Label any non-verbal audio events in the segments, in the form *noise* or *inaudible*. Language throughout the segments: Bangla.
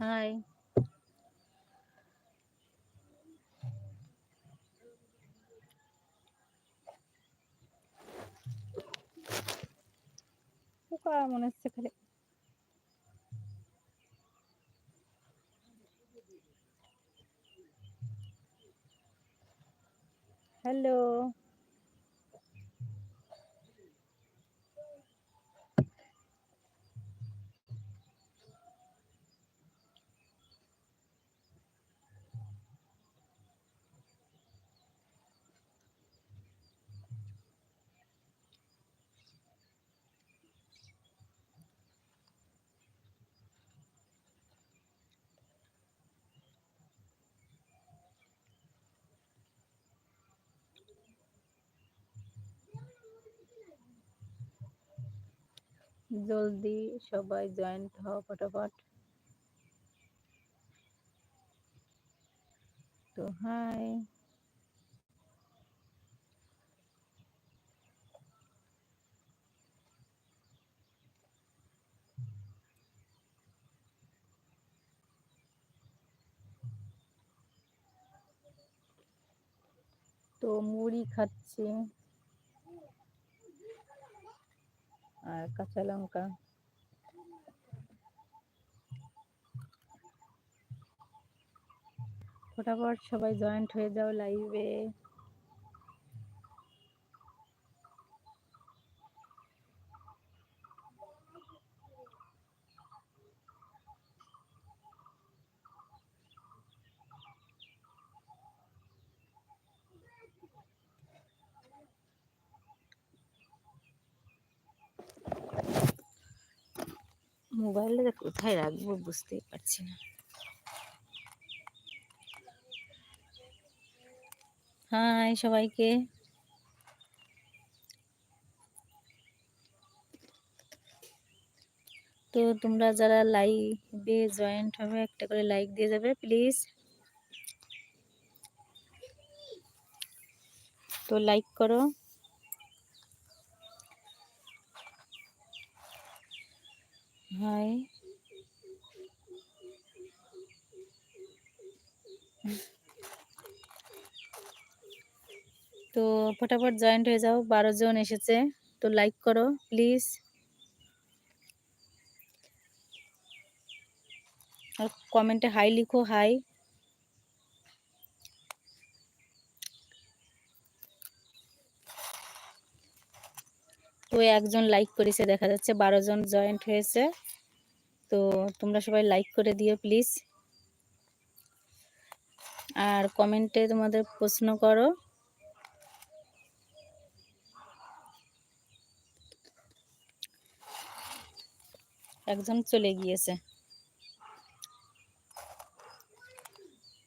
হাই পোকা মনে হচ্ছে খালি হ্যালো জলদি সবাই জয়েন্ট হও ফটাফট। তো হাই তো মুড়ি খাচ্ছি। আর কাঁচা লঙ্কা। ফটাফট সবাই জয়েন্ট হয়ে যাও লাইভে মোবাইলটা কোথায় রাখব বুঝতেই পারছি না। হাই, সবাইকে। তো তোমরা যারা লাইভে জয়েন্ট হবে, একটা করে লাইক দিয়ে যাবে প্লিজ তো লাইক করো। হাই *laughs* তো ফটাফট জয়েন্ট হয়ে যাও, বারো জন এসেছে, তো লাইক করো প্লিজ আর কমেন্টে হাই লিখো হাই তো একজন লাইক করেছে, দেখা যাচ্ছে বারো জন জয়েন্ট হয়েছে। তো তোমরা সবাই লাইক করে দিও প্লিজ আর কমেন্টে তোমাদের প্রশ্ন করো। একজন চলে গিয়েছে।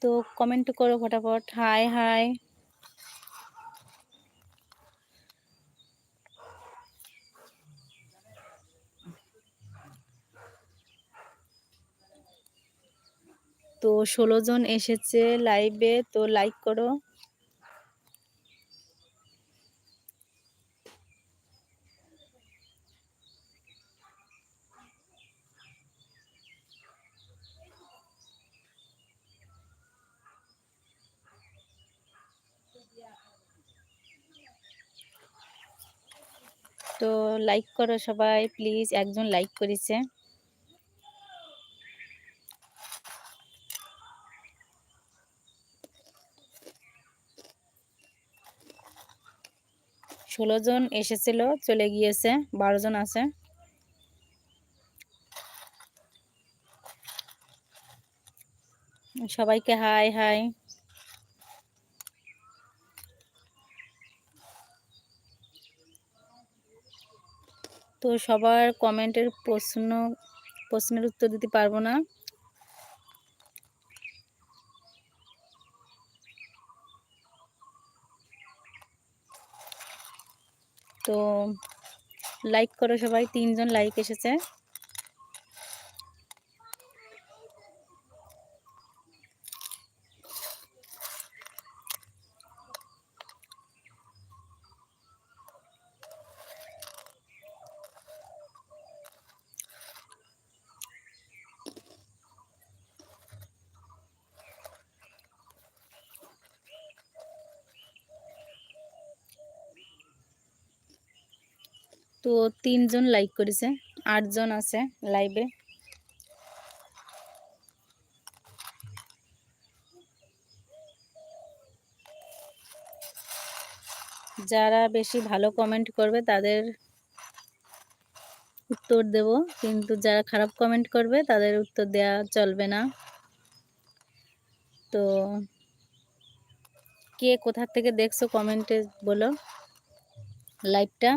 তো কমেন্ট করো ফটাফট। হাই হাই ষোলো জন এসেছে লাইভে তো লাইক করো। তো লাইক করো সবাই প্লিজ একজন লাইক করেছে। ষোলো জন এসেছিল, চলে গিয়েছে, বারো জন আছে। সবাইকে হাই হাই। তো সবার কমেন্টের প্রশ্ন, প্রশ্নের উত্তর দিতে পারব না। তো লাইক করো সবাই তিনজন লাইক এসেছে। তিনজন লাইক করেছে, আটজন আছে লাইভে যারা বেশি ভালো কমেন্ট করবে, তাদের উত্তর দেব, কিন্তু যারা খারাপ কমেন্ট করবে, তাদের উত্তর দেওয়া চলবে না। তো, কে কোথা থেকে দেখছ কমেন্টে বলো। লাইভটা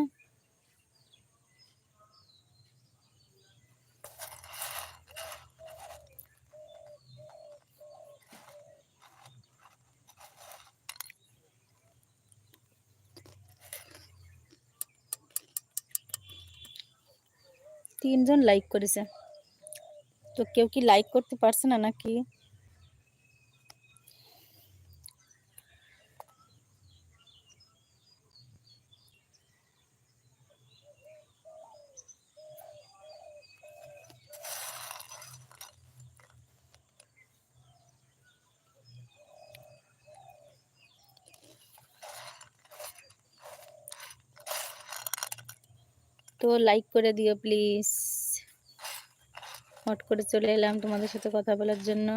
তিনজন লাইক করেছে তো কেউ কি লাইক করতে পারছে না নাকি তো লাইক করে দিও প্লিজ হট করে চলে এলাম তোমাদের সাথে কথা বলার জন্য।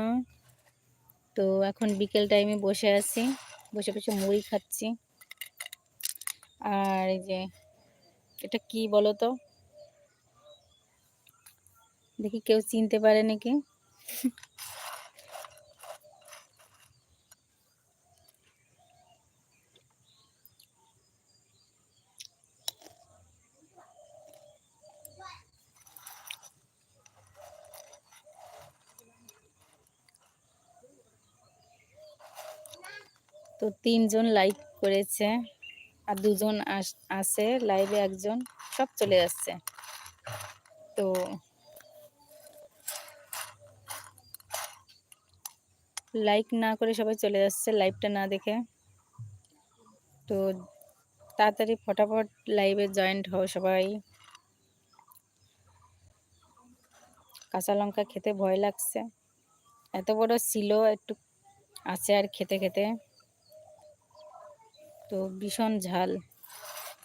তো এখন বিকেল টাইমে বসে আছি, বসে বসে মুড়ি খাচ্ছি। আর এই যে, এটা কি বলো তো দেখি কেউ চিনতে পারে নাকি? তো তিনজন লাইক করেছে আর দুজন আস- আছে লাইভে একজন সব চলে যাচ্ছে তো লাইক না করে সবাই চলে যাচ্ছে লাইভটা না দেখে। তো তাড়াতাড়ি ফটাফট লাইভে জয়েন্ট হও সবাই। কাঁচা লঙ্কা খেতে ভয় লাগছে। এত বড় ছিল, একটু আছে আর খেতে খেতে। তো ভীষণ ঝাল।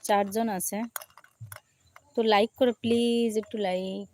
চারজন আছে। তো লাইক করে প্লিজ একটু লাইক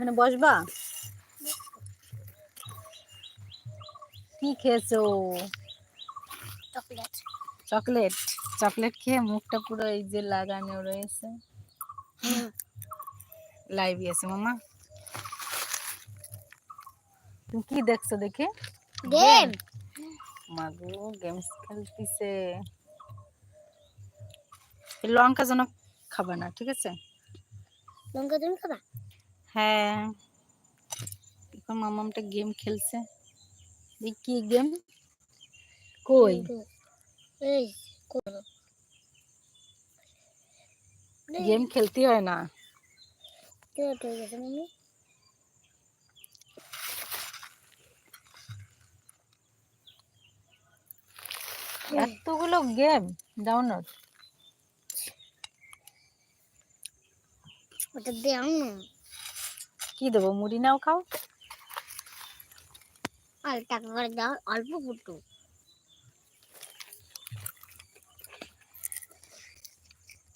এখানে বসবা? কি খেয়েছো? চকলেট। চকলেট? চকলেট খেয়ে মুখটা পুরো এই যে লাগানো রয়েছে। লাইভই আছে মামা। তুমি কি দেখছ দেখে? গেম মাগো গেমস খেলতিছে। লঙ্কা যেন খাবা না ঠিক আছে? লঙ্কা তুমি খাবা? হ্যাঁ। এখন মামামটা গেম খেলছে। কি গেম? কই? এই গেম খেলতে হয় না। এতগুলো গেম ডাউনলোড ওটা দেও না। কি দেবো মুড়ি নাও খাও। অল্প করে অল্প ফুটু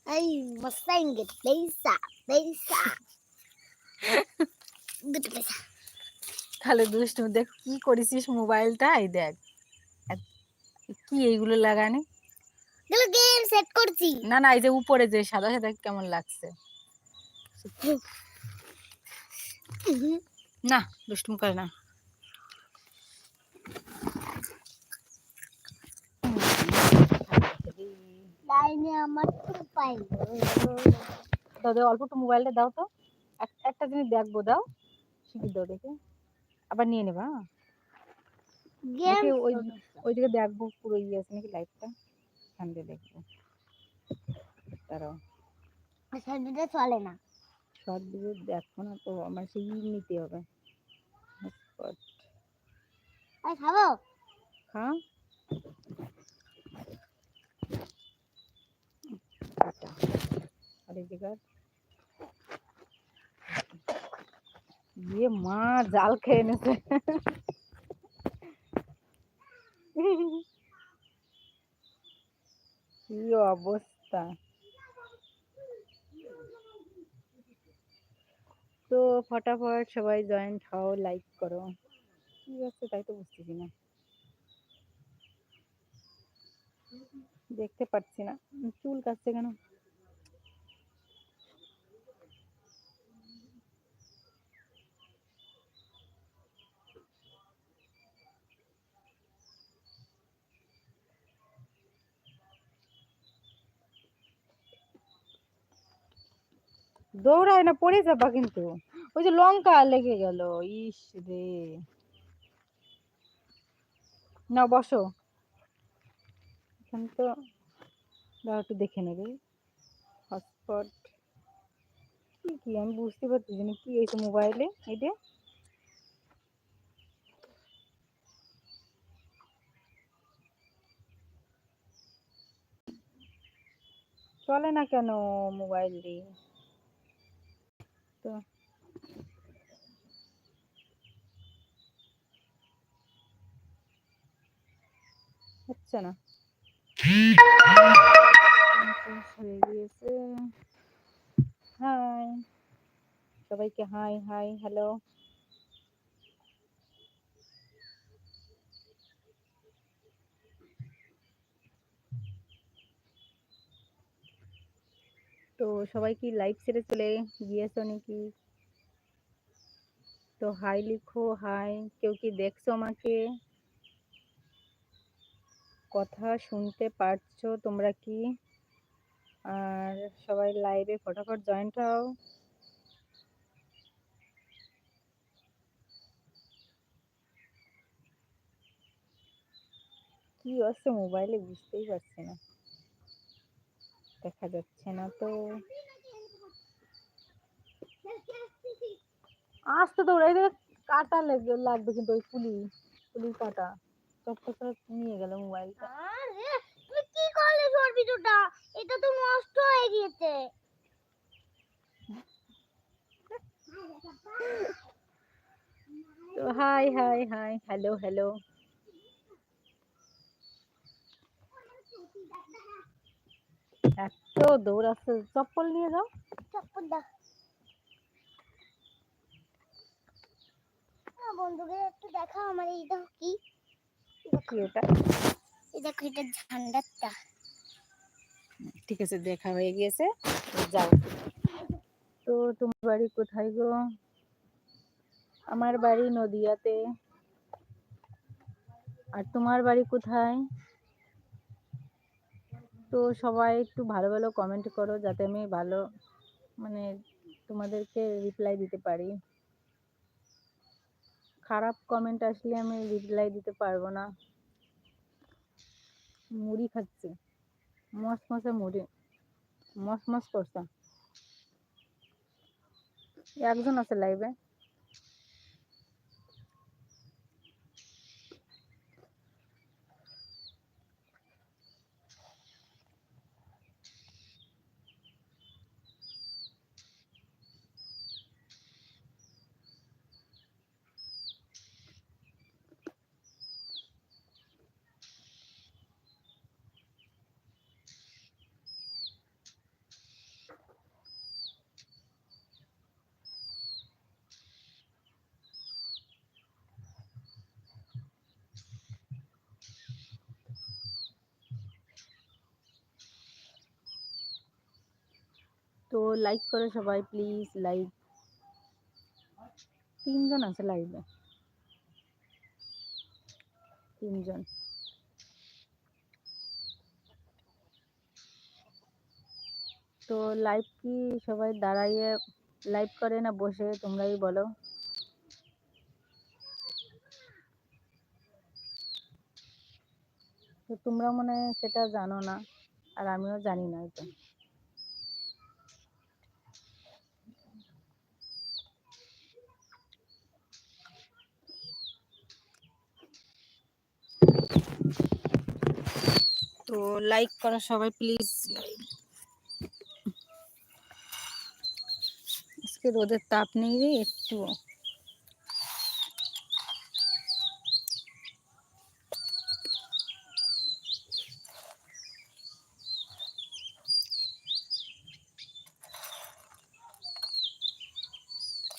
এই মস্তাইন গেট পেইসা পেইসা গেট *laughs* পেইসা তাহলে দুষ্টু দেখ কি করেছিস এই দেখ। কি এইগুলো লাগানি? এগুলো গেম সেট করছি। না না এই যে উপরে যে সাদা সাদা কেমন লাগছে। *laughs* না দুষ্টুম করে না। লাইনে আমার তো পাই দাও দাও অল্প একটু মোবাইলটা দাও তো। একটা জিনিস দেখব দাও। শিখি দাও দেখে। আবার নিয়ে নেবা হ্যাঁ? ওই ওইদিকে দেখব পুরো ইয়ে আছে নাকি এখান দিয়ে দেখব। তারাও সাইডে চলে না। শর্ট ভিডিও দেখব না তো আমার সেই নিতে হবে। হটস্পট আই খাব? হ্যাঁ। কাটা আর জাল খেয়ে এনেছে। কি অবস্থা তো ফটাফট সবাই জয়েন্ট হও লাইক করো। কি হচ্ছে তাই তো বুঝতেছি না। দেখতে পাচ্ছি না। চুল কাটছে কেন? দৌড়ায় না, পড়ে যাবা কিন্তু। ওই যে লঙ্কা লেগে গেল, ইস রে। না বসো। এখানে তো দাঁড়াও, একটু দেখে নেবে হটস্পট। কি কি, আমি বুঝতে পারতেছি না, কি হয়েছে মোবাইলে এটা চলে না কেন মোবাইল দিয়ে তো হচ্ছে না। হাই। সবাইকে হাই হাই, হ্যালো। তো সবাই কি লাইভ ছেড়ে চলে গিয়েছো নাকি? তো হাই লিখো হাই কেউ কি দেখছ আমাকে? কথা শুনতে পারছ তোমরা কি? আর সবাই লাইভে ফটাফট জয়েন্ট হও। কি হচ্ছে মোবাইলে বুঝতেই পারছি না। দেখা যাচ্ছে না তো। আসতে তো ওই কাটা লেগে লাগবে কিন্তু ওই পুলি, পুলির কাটা। করে নিয়ে গেল মোবাইলটা আরে তুমি কি করলে ভিডিওটা এটা তো নষ্ট হয়ে গিয়েছে। তো hi hi hi hello hello এত দৌড়াচ্ছে চপ্পল নিয়ে যাও। চপ্পল দাও। আ, বন্ধুদের একটু দেখাও আমার এইটা কি কি ওটা? এটা ঠিক আছে, দেখা হয়ে গিয়েছে, যাও। তো তোমার বাড়ি কোথায় গো? আমার বাড়ি নদিয়াতে। আর তোমার বাড়ি কোথায়? তো সবাই একটু ভালো ভালো কমেন্ট করো, যাতে আমি ভালো মানে তোমাদেরকে রিপ্লাই দিতে পারি। খারাপ কমেন্ট আসলে আমি রিপ্লাই দিতে পারব না। মুড়ি খাচ্ছি। মস মশে মুড়ি। মস মস করছে। একজন আছে লাইভে তো লাইক করো সবাই প্লিজ লাইক তিনজন আছে লাইভে তিনজন। তো লাইভ কি সবাই দাঁড়াইয়ে লাইভ করে না বসে, তোমরাই বলো? তো তোমরা মনে সেটা জানো না, আর আমিও জানি না এটা। তো লাইক করো সবাই প্লিজ আজকে রোদের তাপ নেই রে একটু।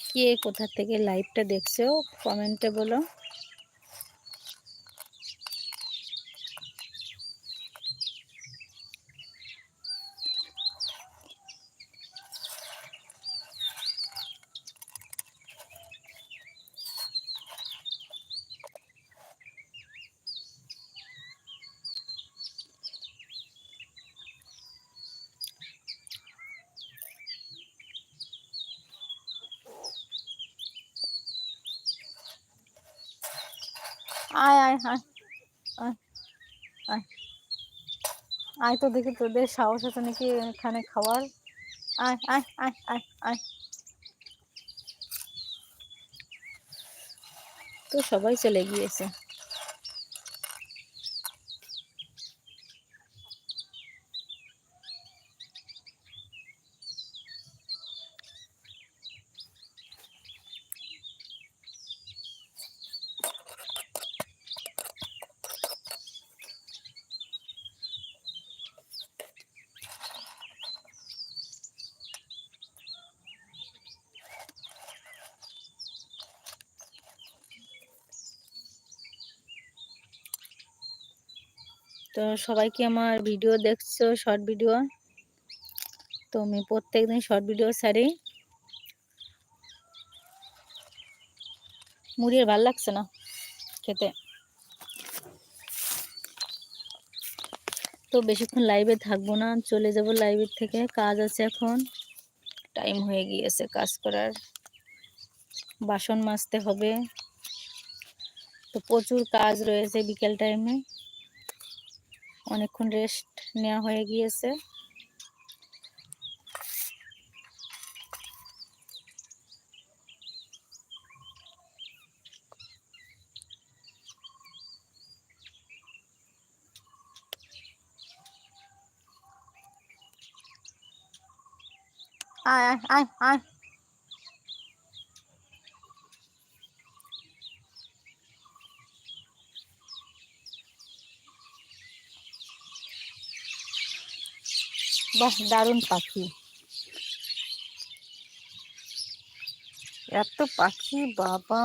কে কোথা থেকে লাইভটা দেখছ? কমেন্টে বলো। আয় আয় আয় আয় আয়। তো দেখি তোদের সাহস আছে নাকি এখানে খাওয়ার? আয় আয় আয় আয় আয়। তো সবাই চলে গিয়েছে। তো সবাই কি আমার ভিডিও দেখছ শর্ট ভিডিও তো আমি প্রত্যেক দিন শর্ট ভিডিও ছাড়ি। মুড়ি ভালো লাগছে না খেতে। তো বেশিক্ষণ লাইভে থাকব না, চলে যাব লাইভের থেকে, কাজ আছে এখন। টাইম হয়ে গিয়েছে কাজ করার। বাসন মাজতে হবে। তো প্রচুর কাজ রয়েছে বিকেল টাইমে অনেকক্ষণ রেস্ট নেওয়া হয়ে গিয়েছে। আয় আয় আয় আয়। বাহ, দারুণ পাখি। এত পাখি, বাবা।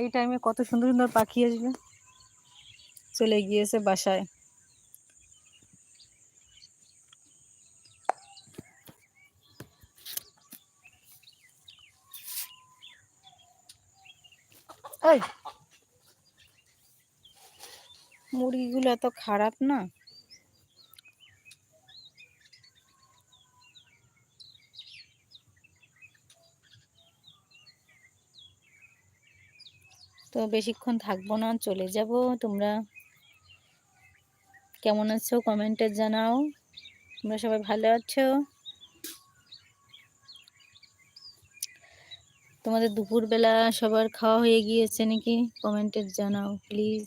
এই টাইমে কত সুন্দর সুন্দর পাখি আসবে। চলে গিয়েছে বাসায়। এই মুরগিগুলো এত খারাপ না? তো বেশিক্ষণ থাকব না, চলে যাব তোমরা। কেমন আছো কমেন্টে জানাও। তোমরা সবাই ভালো আছো? তোমাদের দুপুরবেলা সবার খাওয়া হয়ে গিয়েছে নাকি? কমেন্টে জানাও, প্লিজ।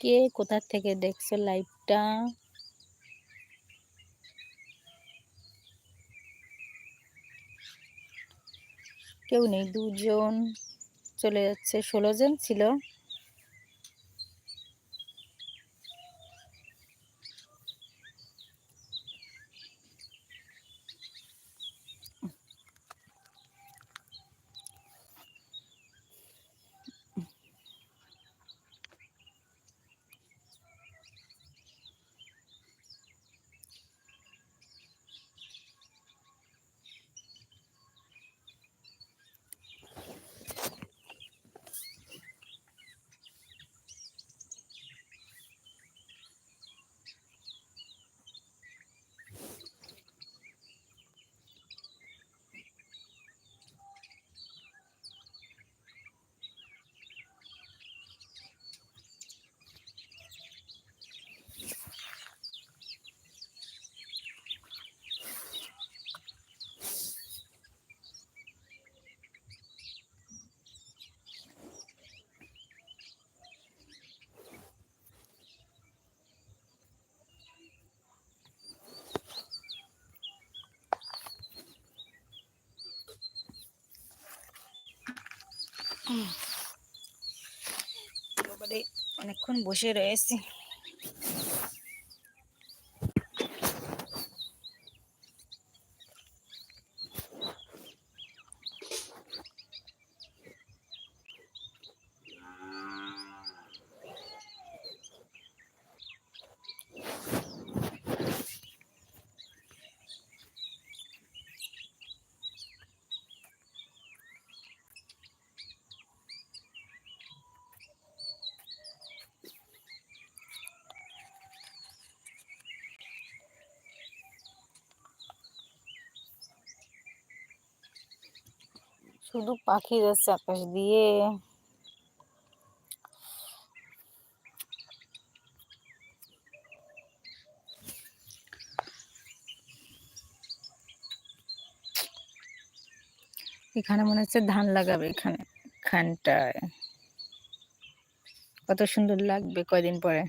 কে কোথার থেকে দেখছ লাইভটা কেউ নেই দুজন চলে যাচ্ছে ষোলো জন ছিল। অনেকক্ষণ বসে রয়েছি। শুধু পাখি যাচ্ছে আকাশ দিয়ে। এখানে মনে হচ্ছে ধান লাগাবে এখানে, খানটায়। কত সুন্দর লাগবে কয়দিন পরে।